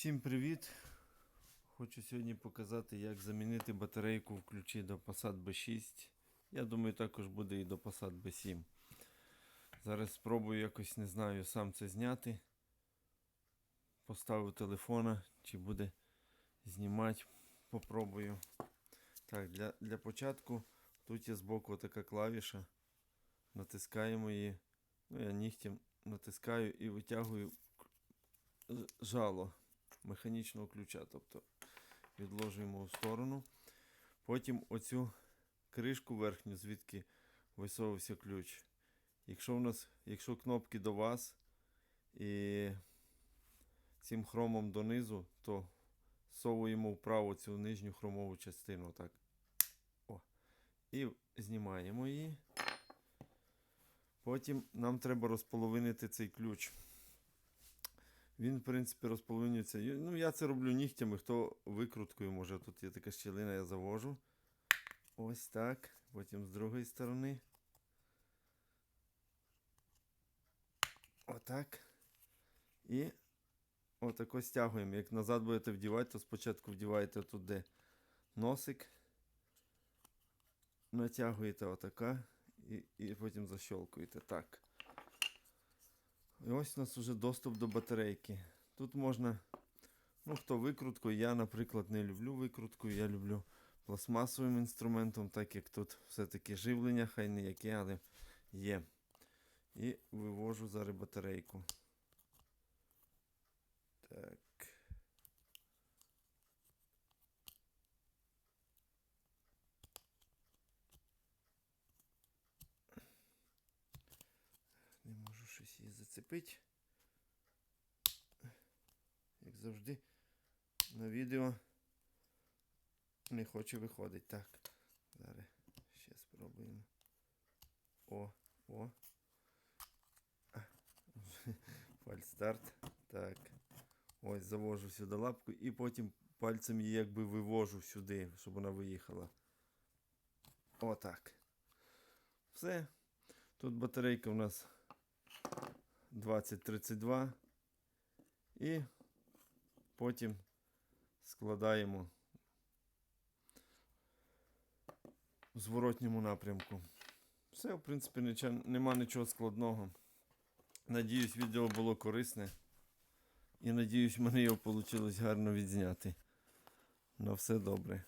Всім привіт! Хочу сьогодні показати, як замінити батарейку в ключі до Passat B6. Я думаю, також буде і до Passat B7. Зараз спробую якось, не знаю, сам це зняти. Поставив телефона, чи буде знімати. Попробую. Так, для, для початку тут є збоку така клавіша. Натискаємо її. Ну, я нігтем натискаю і витягую жало механічного ключа. Тобто відложуємо в сторону. Потім оцю кришку верхню, звідки висовувався ключ. Якщо у нас, якщо кнопки до вас і цим хромом донизу, то совуємо вправо цю нижню хромову частину. Так. О. І знімаємо її. Потім нам треба розполовинити цей ключ. Він, в принципі, розполовинюється. Ну, я це роблю нігтями, хто викруткою може. Тут є така щілина, я завожу. Ось так. Потім з другої сторони. Отак. І отако стягуємо. Як назад будете вдівати, то спочатку вдіваєте тут, де носик. Натягуєте отака. І, і потім защолкуєте. Так. І ось у нас вже доступ до батарейки. Тут можна, ну хто викрутку, я, наприклад, не люблю викрутку, я люблю пластмасовим інструментом, так як тут все-таки живлення, хай не яке, але є. І вивожу зараз батарейку. Так. Не можу щось її зацепити. Як завжди, на відео не хоче виходить. Так. Зараз ще спробуємо. О, о. Фальстарт. Так. Ось завожу сюди лапку і потім пальцем її якби вивожу сюди, щоб вона виїхала. Отак. Все. Тут батарейка у нас 2032. І потім складаємо в зворотньому напрямку. Все, в принципі, нема нічого складного. Надіюсь, відео було корисне. І надіюсь, в мене його вийшло гарно відзняти. На все добре.